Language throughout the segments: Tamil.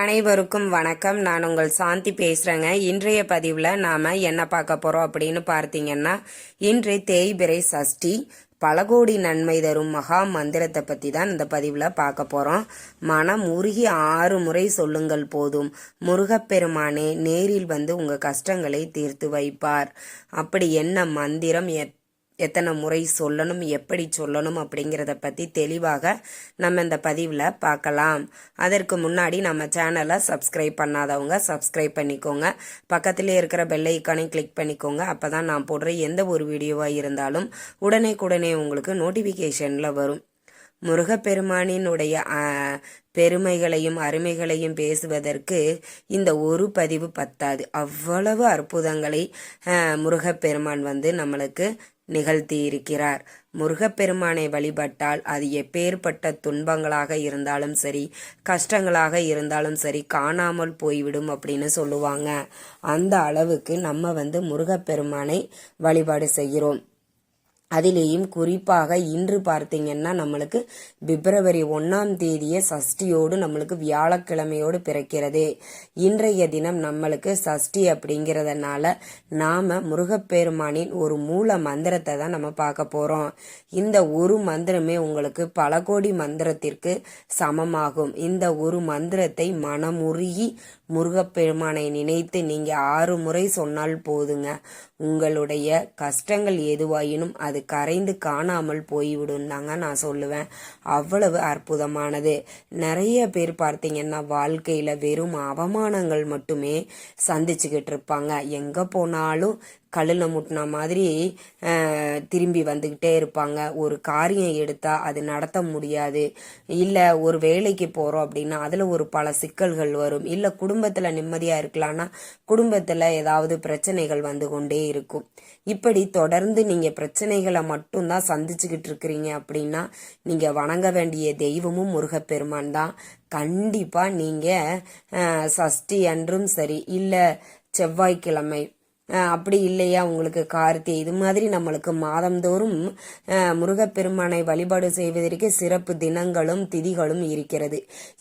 அனைவருக்கும் வணக்கம். நான் உங்கள் சாந்தி பேசுகிறேங்க இன்றைய பதிவில் நாம் என்ன பார்க்க போகிறோம் அப்படின்னு பார்த்தீங்கன்னா இன்று தேய்பிரை சஷ்டி. பல கோடி நன்மை தரும் மகா மந்திரத்தை பற்றி தான் இந்த பதிவில் பார்க்க போகிறோம் மனம் உருகி ஆறு முறை சொல்லுங்கள் போதும். முருகப்பெருமானே நேரில் வந்து உங்கள் கஷ்டங்களை தீர்த்து வைப்பார். அப்படி என்ன மந்திரம் எத் எத்தனை முறை சொல்லணும் எப்படி சொல்லணும் அப்படிங்கிறத பற்றி தெளிவாக நம்ம இந்த பதிவில் பார்க்கலாம். அதற்கு முன்னாடி நம்ம சேனலை சப்ஸ்கிரைப் பண்ணாதவங்க சப்ஸ்கிரைப் பண்ணிக்கோங்க. பக்கத்திலே இருக்கிற பெல் ஐக்கானை கிளிக் பண்ணிக்கோங்க. அப்போ தான் நான் போடுற எந்த ஒரு வீடியோவாக இருந்தாலும் உடனே உங்களுக்கு நோட்டிஃபிகேஷனில் வரும். முருகப்பெருமானினுடைய பெருமைகளையும் அருமைகளையும் பேசுவதற்கு இந்த ஒரு பதிவு பத்தாது. அவ்வளவு அற்புதங்களை முருகப்பெருமான் வந்து நம்மளுக்கு நிகழ்த்தி இருக்கிறார் முருகப்பெருமானை வழிபட்டால் அது எப்பேற்பட்ட துன்பங்களாக இருந்தாலும் சரி கஷ்டங்களாக இருந்தாலும் சரி காணாமல் போய்விடும் அப்படின்னு சொல்லுவாங்க. அந்த அளவுக்கு நம்ம வந்து முருகப்பெருமானை வழிபாடு செய்கிறோம். அதிலேயும் குறிப்பாக இன்று பார்த்தீங்கன்னா நம்மளுக்கு பிப்ரவரி ஒன்றாம் தேதியே சஷ்டியோடு நம்மளுக்கு வியாழக்கிழமையோடு பிறக்கிறது. இன்றைய தினம் நம்மளுக்கு சஷ்டி அப்படிங்கிறதுனால நாம முருகப்பெருமானின் ஒரு மூல மந்திரத்தை தான் நம்ம பார்க்க போறோம். இந்த ஒரு மந்திரமே உங்களுக்கு பல கோடி மந்திரத்திற்கு சமமாகும். இந்த ஒரு மந்திரத்தை மனமுருகி முருகப்பெருமானை நினைத்து நீங்க ஆறு முறை சொன்னால் போதுங்க. உங்களுடைய கஷ்டங்கள் எதுவாயினும் அது கரைந்து காணாமல் போய்விடும் தாங்க நான் சொல்லுவேன். அவ்வளவு அற்புதமானது. நிறைய பேர் பார்த்தீங்கன்னா வாழ்க்கையில வெறும் அவமானங்கள் மட்டுமே சந்திச்சுக்கிட்டு இருப்பாங்க. எங்க போனாலும் கல்லில் முட்டின மாதிரி திரும்பி வந்துக்கிட்டே இருப்பாங்க. ஒரு காரியம் எடுத்தால் அது நடத்த முடியாது. இல்லை ஒரு வேலைக்கு போகிறோம் அப்படின்னா அதில் ஒரு பல சிக்கல்கள் வரும். இல்லை குடும்பத்தில் நிம்மதியாக இருக்கலாம்னா குடும்பத்தில் ஏதாவது பிரச்சனைகள் வந்து கொண்டே இருக்கும். இப்படி தொடர்ந்து நீங்கள் பிரச்சனைகளை மட்டும்தான் சந்திச்சுக்கிட்டு இருக்கிறீங்க அப்படின்னா நீங்கள் வணங்க வேண்டிய தெய்வமும் முருகப்பெருமான் தான். கண்டிப்பாக நீங்கள் சஷ்டி அன்றும் சரி இல்லை செவ்வாய்க்கிழமை அப்படி இல்லையா உங்களுக்கு கார்த்தி? இது மாதிரி நம்மளுக்கு மாதந்தோறும் முருகப்பெருமானை வழிபாடு செய்வதற்கு சிறப்பு தினங்களும் திதிகளும் இருக்கிறது.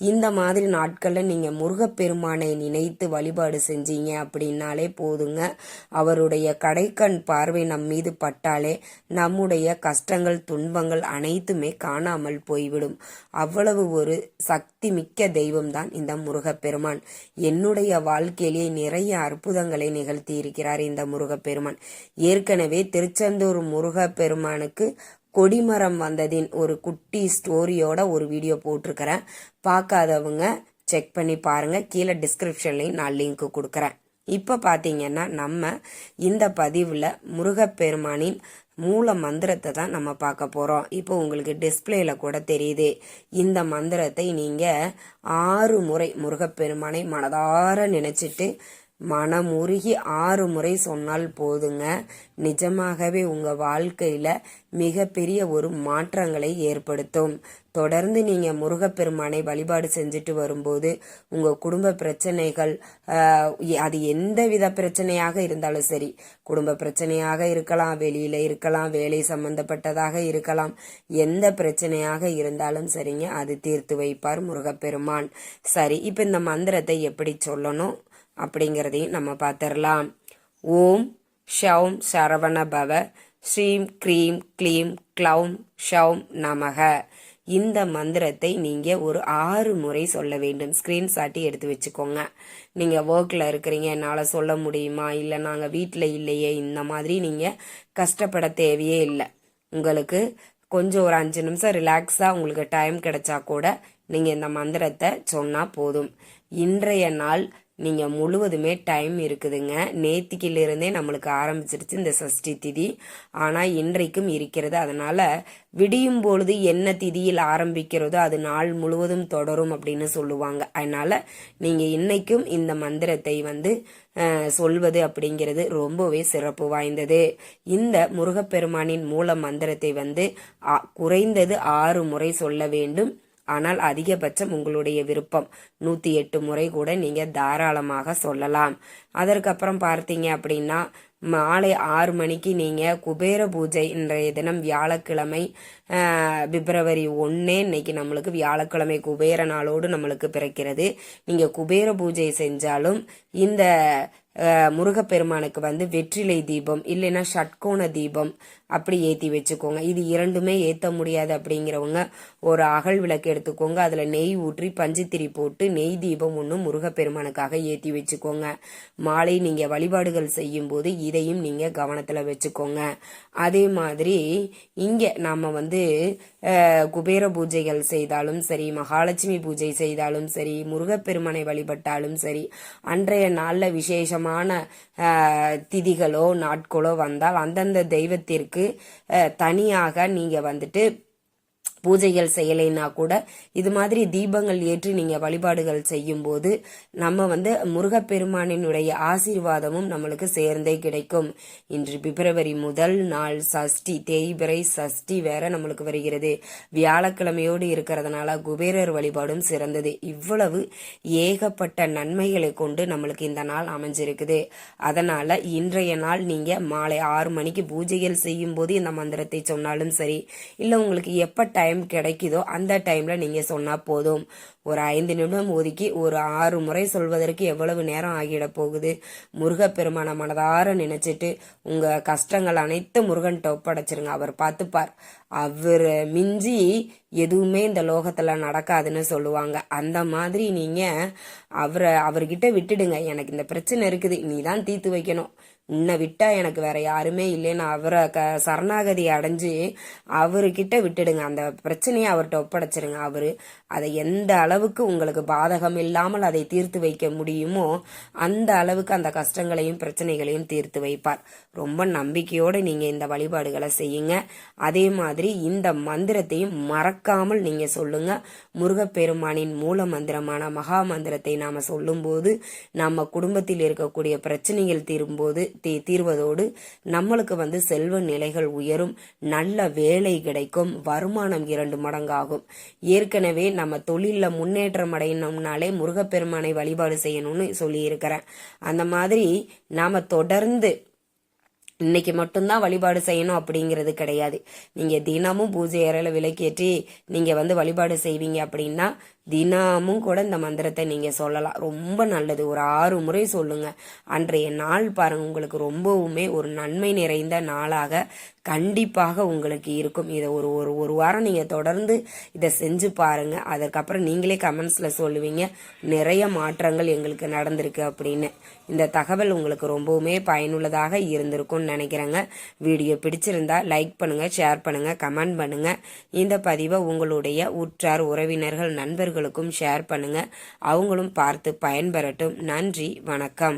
இந்த மாதிரி நாட்களில் நீங்கள் முருகப்பெருமானை நினைத்து வழிபாடு செஞ்சீங்க அப்படின்னாலே போதுங்க. அவருடைய கடைக்கண் பார்வை நம் மீது பட்டாலே நம்முடைய கஷ்டங்கள் துன்பங்கள் அனைத்துமே காணாமல் போய்விடும். அவ்வளவு ஒரு சக்தி மிக்க தெய்வம்தான் இந்த முருகப்பெருமான். என்னுடைய வாழ்க்கையிலே நிறைய அற்புதங்களை நிகழ்த்தி இருக்கிறார். இந்த முருகப்பெருமான். ஏற்கனவே திருச்செந்தூர் முருகப்பெருமானுக்கு கொடிமரம் வந்ததின் ஒரு குட்டி ஸ்டோரியோட ஒரு வீடியோ போட்டிருக்கிறேன். பார்க்காதவங்க செக் பண்ணி பாருங்க. கீழே டிஸ்கிரிப்ஷன்லையும் நான் லிங்க் கொடுக்குறேன். இப்போ பார்த்தீங்கன்னா நம்ம இந்த பதிவில் முருகப்பெருமானின் மூல மந்திரத்தை தான் நம்ம பார்க்க போகிறோம் இப்போ உங்களுக்கு டிஸ்பிளேல கூட தெரியுது. இந்த மந்திரத்தை நீங்கள் ஆறு முறை முருகப்பெருமானை மனதார நினச்சிட்டு மனமுருகி ஆறு முறை சொன்னால் போதுங்க. நிஜமாகவே உங்கள் வாழ்க்கையில் மிகப்பெரிய ஒரு மாற்றங்களை ஏற்படுத்தும். தொடர்ந்து நீங்கள் முருகப்பெருமானை வழிபாடு செஞ்சுட்டு வரும்போது உங்கள் குடும்ப பிரச்சனைகள் அது எந்த வித பிரச்சனையாக இருந்தாலும் சரி குடும்ப பிரச்சனையாக இருக்கலாம் வெளியில் இருக்கலாம் வேலை சம்பந்தப்பட்டதாக இருக்கலாம் எந்த பிரச்சனையாக இருந்தாலும் சரிங்க அது தீர்த்து வைப்பார் முருகப்பெருமான். சரி இப்போ இந்த மந்திரத்தை எப்படி சொல்லணும்? அப்படிங்கிறதையும் நம்ம பார்த்துடலாம். ஓம் ஷௌம் சரவண பவ ஸ்ரீம் க்ரீம் க்ளீம் க்ளௌம் ஷௌம் நமக. இந்த மந்திரத்தை நீங்கள் ஒரு ஆறு முறை சொல்ல வேண்டும். ஸ்க்ரீன்ஷாட்டி எடுத்து வச்சுக்கோங்க. நீங்கள் ஒர்க்கில் இருக்கிறீங்க என்னால் சொல்ல முடியுமா? இல்லை நாங்கள் வீட்டில் இல்லையே இந்த மாதிரி நீங்கள் கஷ்டப்பட தேவையே இல்லை. உங்களுக்கு கொஞ்சம் ஒரு அஞ்சு நிமிஷம் ரிலாக்ஸாக உங்களுக்கு டைம் கிடைச்சா கூட நீங்கள் இந்த மந்திரத்தை சொன்னால் போதும். இன்றைய நாள் நீங்கள் முழுவதுமே டைம் இருக்குதுங்க. நேத்திக்கிலிருந்தே நம்மளுக்கு ஆரம்பிச்சிருச்சு இந்த சஷ்டி திதி. ஆனால் இன்றைக்கும் இருக்கிறது. அதனால் விடியும் பொழுது என்ன திதியில் ஆரம்பிக்கிறதோ அது நாள் முழுவதும் தொடரும் அப்படின்னு சொல்லுவாங்க. அதனால் நீங்கள் இன்றைக்கும் இந்த மந்திரத்தை வந்து சொல்வது அப்படிங்கிறது ரொம்பவே சிறப்பு வாய்ந்தது. இந்த முருகப்பெருமானின் மூல மந்திரத்தை வந்து குறைந்தது ஆறு முறை சொல்ல வேண்டும். ஆனால் அதிகபட்சம் உங்களுடைய விருப்பம். நூற்றி எட்டு முறை கூட நீங்கள் தாராளமாக சொல்லலாம். அதற்கப்புறம் பார்த்தீங்க அப்படின்னா மாலை ஆறு மணிக்கு நீங்கள் குபேர பூஜை இன்றைய தினம் வியாழக்கிழமை பிப்ரவரி ஒன்று இன்னைக்கு நம்மளுக்கு வியாழக்கிழமை குபேர நாளோடு நம்மளுக்கு பிறக்கிறது. நீங்கள் குபேர பூஜை செஞ்சாலும் இந்த முருகப்பெருமானுக்கு வந்து வெற்றிலை தீபம் இல்லைன்னா ஷட்கோண தீபம் அப்படி ஏற்றி வச்சுக்கோங்க. இது இரண்டுமே ஏற்ற முடியாது அப்படிங்கிறவங்க ஒரு அகல் விளக்கு எடுத்துக்கோங்க. அதில் நெய் ஊற்றி பஞ்சுத்திரி போட்டு நெய் தீபம் ஒன்று முருகப்பெருமானுக்காக ஏற்றி வச்சுக்கோங்க. மாலை நீங்கள் வழிபாடுகள் செய்யும்போது இதையும் நீங்கள் கவனத்தில் வச்சுக்கோங்க. அதே மாதிரி இங்கே நாம் வந்து குபேர பூஜைகள் செய்தாலும் சரி மகாலட்சுமி பூஜை செய்தாலும் சரி முருகப்பெருமானை வழிபட்டாலும் சரி அன்றைய நாளில் விசேஷம் விசேஷமான திதிகளோ நாட்களோ வந்தால் அந்தந்த தெய்வத்திற்கு தனியாக நீங்கள் வந்துட்டு பூஜைகள் செய்யலைன்னா கூட இது மாதிரி தீபங்கள் ஏற்றி நீங்க வழிபாடுகள் செய்யும்போது நம்ம வந்து முருகப்பெருமானினுடைய ஆசீர்வாதமும் நம்மளுக்கு சேர்ந்தே கிடைக்கும். இன்று பிப்ரவரி முதல் நாள் சஷ்டி தேய்பிறை சஷ்டி வேற நம்மளுக்கு வருகிறது. வியாழக்கிழமையோடு இருக்கிறதுனால குபேரர் வழிபாடும் சிறந்தது. இவ்வளவு ஏகப்பட்ட நன்மைகளை கொண்டு நம்மளுக்கு இந்த நாள் அமைஞ்சிருக்குது. அதனால இன்றைய நாள் நீங்க மாலை ஆறு மணிக்கு பூஜைகள் செய்யும் போது இந்த மந்திரத்தை சொன்னாலும் சரி இல்ல உங்களுக்கு எப்ப டைம் கிடைக்குதோ அந்த டைம்ல நீங்க சொன்னா போதும். ஒரு ஐந்து நிமிடம் ஒதுக்கி ஒரு ஆறு முறை சொல்வதற்கு எவ்வளவு நேரம் ஆகிட போகுது? முருகப்பெருமான மனதார நினைச்சிட்டு உங்க கஷ்டங்கள் அனைத்து முருகன் ஒப்படைச்சிருங்க அவர் பார்த்துப்பார். அவர் மிஞ்சி எதுவுமே இந்த லோகத்துல நடக்காதுன்னு சொல்லுவாங்க. அந்த மாதிரி நீங்க அவரை அவர்கிட்ட விட்டுடுங்க. எனக்கு இந்த பிரச்சனை இருக்குது. நீ தான் தீர்த்து வைக்கணும். உன்னை விட்டா எனக்கு வேற யாருமே இல்லைன்னு அவரை க சரணாகதி அடைஞ்சு அவர்கிட்ட விட்டுடுங்க. அந்த பிரச்சனையை அவர்கிட்ட ஒப்படைச்சிருங்க அவரு அதை எந்த அளவு அளவுக்கு உங்களுக்கு பாதகம் இல்லாமல் அதை தீர்த்து வைக்க முடியுமோ அந்த அளவுக்கு அந்த கஷ்டங்களையும் பிரச்சனைகளையும் தீர்த்து வைப்பார். ரொம்ப நம்பிக்கையோடு நீங்கள் இந்த வழிபாடுகளை செய்யுங்க. அதே மாதிரி இந்த மந்திரத்தையும் மறக்காமல் நீங்கள் சொல்லுங்க. முருகப்பெருமானின் மூல மந்திரமான மகா மந்திரத்தை நாம் சொல்லும்போது நம்ம குடும்பத்தில் இருக்கக்கூடிய பிரச்சனைகள் தீரும்போது தீ தீர்வதோடு நம்மளுக்கு வந்து செல்வ நிலைகள் உயரும். நல்ல வேலை கிடைக்கும். வருமானம் இரண்டு மடங்காகும். ஏற்கனவே நம்ம தொழிலில் முன்னேற்றம் அடையணும்னாலே முருகப்பெருமானை வழிபாடு செய்யணும்னு சொல்லியிருக்கிறேன் அந்த மாதிரி நாம தொடர்ந்து இன்னைக்கு மட்டும்தான் வழிபாடு செய்யணும் அப்படிங்கிறது கிடையாது. நீங்க தினமும் பூஜை அறையில விளக்கேற்றி நீங்க வந்து வழிபாடு செய்வீங்க அப்படின்னா தினமும் கூட இந்த மந்திரத்தை நீங்கள் சொல்லலாம். ரொம்ப நல்லது. ஒரு ஆறு முறை சொல்லுங்க. அன்றைய நாள் பாருங்கள் உங்களுக்கு ரொம்பவுமே ஒரு நன்மை நிறைந்த நாளாக கண்டிப்பாக உங்களுக்கு இருக்கும். இதை ஒரு ஒரு ஒரு வாரம் நீங்கள் தொடர்ந்து இதை செஞ்சு பாருங்கள் அதற்கப்புறம் நீங்களே கமெண்ட்ஸில் சொல்லுவீங்க. நிறைய மாற்றங்கள் எங்களுக்கு நடந்திருக்கு அப்படின்னு. இந்த தகவல் உங்களுக்கு ரொம்பவுமே பயனுள்ளதாக இருந்திருக்கும்னு நினைக்கிறேங்க. வீடியோ பிடிச்சிருந்தா லைக் பண்ணுங்கள் ஷேர் பண்ணுங்கள் கமெண்ட் பண்ணுங்கள் இந்த பதிவை உங்களுடைய உற்றார் உறவினர்கள் நண்பர்கள் நண்பர்களுக்கும் ஷேர் பண்ணுங்க. அவங்களும் பார்த்து பயன்பெறட்டும். நன்றி வணக்கம்.